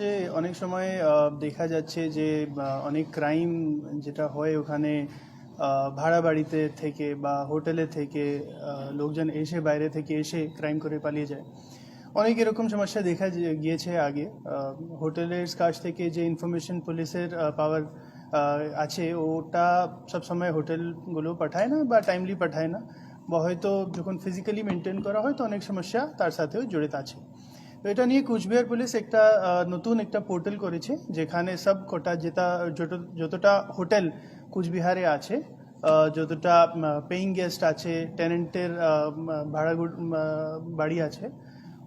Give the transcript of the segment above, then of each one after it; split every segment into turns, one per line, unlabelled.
যে অনেক সময় দেখা যাচ্ছে যে অনেক ক্রাইম যেটা হয় ওখানে ভাড়া বাড়িতে থেকে বা হোটেলে থেকে লোকজন এসে বাইরে থেকে এসে ক্রাইম করে পালিয়ে যায়। অনেক এরকম সমস্যা দেখা গিয়েছে আগে। হোটেলের কাছ থেকে যে ইনফরমেশন পুলিশের পাওয়ার আছে, ওটা সবসময় হোটেলগুলো পাঠায় না বা টাইমলি পাঠায় না। বা হয়তো যখন ফিজিক্যালি মেনটেন করা হয়, তো অনেক সমস্যা তার সাথেও জড়িত আছে। এটা নিয়ে কুচবিহার পুলিশ একটা নতুন একটা পোর্টাল করেছে, যেখানে সব কোটা যেটা যতটা হোটেল কুচবিহারে আছে যতটা পেইং গেস্ট আছে টেনেন্টের ভাড়া বাড়ি আছে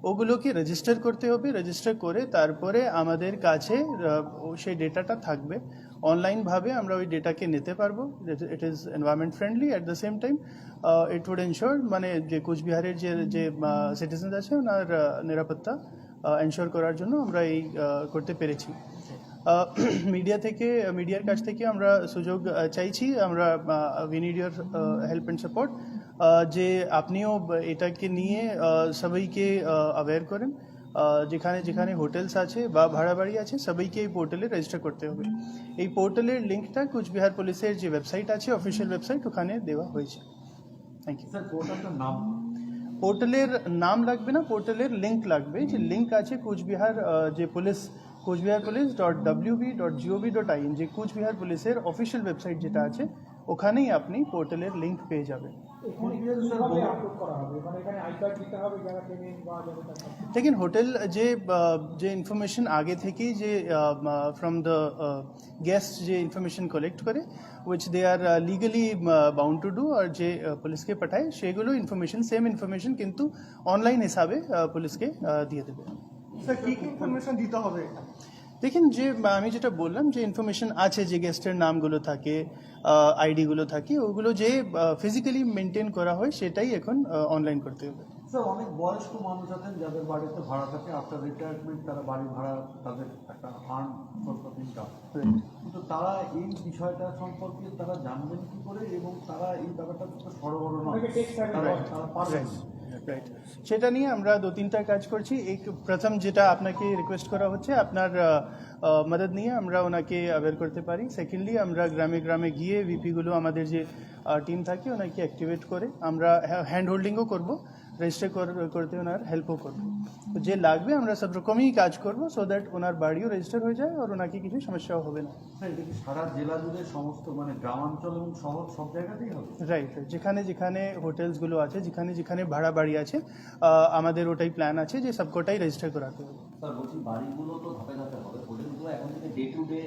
ওগুলোকে রেজিস্টার করতে হবে রেজিস্টার করে তারপরে আমাদের কাছে সেই ডেটাটা থাকবে। অনলাইনভাবে আমরা ওই ডেটাকে নিতে পারব। It is environment friendly at the same time it would ensure মানে যে কুচবিহারের যে যে সিটিজেন আছে ওনার নিরাপত্তা এনশোর করার জন্য আমরা এই করতে পেরেছি। মিডিয়া থেকে মিডিয়ার কাছ থেকে আমরা সুযোগ চাইছি। আমরা we need your help and support যে আপনিও এটাকে নিয়ে সবাইকে অ্যাওয়্যার করেন। যেখানে যেখানে হোটেলস আছে বা ভাড়া বাড়ি আছে, সবাইকে এই পোর্টালে রেজিস্টার করতে হবে। এই পোর্টালের লিঙ্কটা কুচবিহার পুলিশের যে ওয়েবসাইট আছে অফিসিয়াল ওয়েবসাইট ওখানে দেওয়া হয়েছে। থ্যাংক ইউ
স্যার পোর্টালটার নাম
পোর্টালের নাম লাগবে না, পোর্টালের লিঙ্ক লাগবে। যে লিঙ্ক আছে কুচবিহার যে police, Coochbehar police dot WB dot gov dot in যে কুচবিহার পুলিশের অফিসিয়াল ওয়েবসাইট যেটা আছে ওখানেই আপনি পোর্টালের লিঙ্ক পেয়ে যাবেন। দেখেন, হোটেল যে যে ইনফরমেশন আগে থেকেই যে ফ্রম দ্য গেস্ট যে ইনফরমেশন কালেক্ট করে which they are legally bound to do আর যে পুলিশকে পাঠায়, সেগুলো ইনফরমেশন সেম ইনফরমেশন কিন্তু অনলাইন হিসাবে পুলিশকে দিয়ে দেবে।
স্যার কি কি ইনফরমেশন দিতে হবে?
দেখেন যে আমি যেটা বললাম যে ইনফরমেশন আছে যে গেস্টের নামগুলো থাকে আইডিগুলো থাকে ওগুলো যে ফিজিক্যালি মেনটেন করা হয় সেটাই এখন অনলাইন করতে হবে
অনেক বয়স্ক মানুষ আছেন যাদের বাড়িতে ভাড়া থাকে আফটার রিটায়ারমেন্ট তারা বাড়ি ভাড়া তাদের একটা আর্ন সোর্স অফ ইনকাম কিন্তু তারা এই বিষয়টা সম্পর্কে তারা জানবেন কি করে এবং তারা এই ব্যাপারটা সরবরাহ। তারা পারবেন।
রাইট সেটা নিয়ে আমরা দু তিনটা কাজ করছি। এই প্রথম যেটা আপনাকে রিকোয়েস্ট করা হচ্ছে, আপনার মদত নিয়ে আমরা ওনাকে অ্যাওয়ার করতে পারি। সেকেন্ডলি আমরা গ্রামে গ্রামে গিয়ে ভিপিগুলো আমাদের যে টিম থাকে ওনাকে অ্যাক্টিভেট করে আমরা হ্যান্ড হোল্ডিংও করব রেজিস্টার করতে ওনার হেল্পও করব। তো যে লাগবে আমরা সব রকমই কাজ করব সো দ্যাট ওনার বাড়িও রেজিস্টার হয়ে যায় আর ওনাকে কিছু সমস্যাও হবে না।
কি সারা জেলা জুড়ে সমস্ত মানে গ্রামাঞ্চল এবং শহর সব জায়গাতেই হবে?
রাইট যেখানে যেখানে হোটেলসগুলো আছে যেখানে যেখানে ভাড়া বাড়ি আছে আমাদের ওটাই প্ল্যান আছে যে সবকটাই রেজিস্টার করাতে হবে।
স্যার বলছি বাড়িগুলো তো ধাপে ধাপে হবে হোটেলগুলো এখন থেকে ডে টু ডে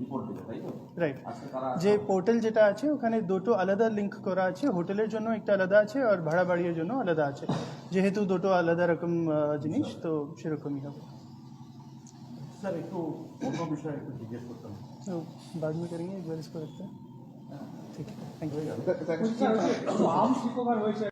রিপোর্ট দেবে তাই তো
রাইট
আজকে তারা
যে পোর্টাল যেটা আছে ওখানে দুটো আলাদা লিঙ্ক করা আছে হোটেলের জন্য একটা আলাদা আছে আর ভাড়া বাড়ির জন্য আলাদা আছে যেহেতু দুটো আলাদা রকম আহ, জিনিস তো সেরকমই হবে
স্যার একটু অন্য বিষয়ে একটু জিজ্ঞেস করতাম
तो बाद में करेंगे एक बार इसको रखते हैं ठीक है थैंक यू
আর্মস রিকভার হয়েছে